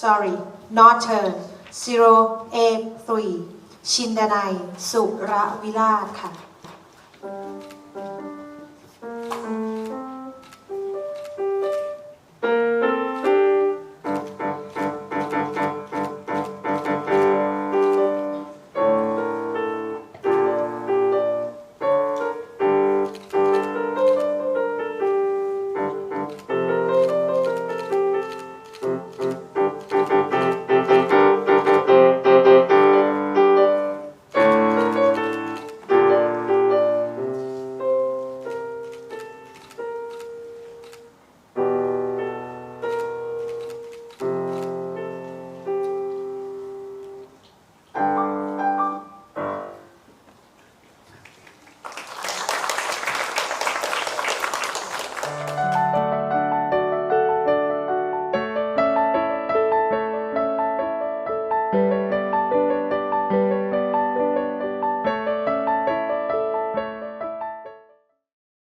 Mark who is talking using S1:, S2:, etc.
S1: sorry Northern 0 e 3ชินดานัยสุระวิลาศค่ะ Thank you.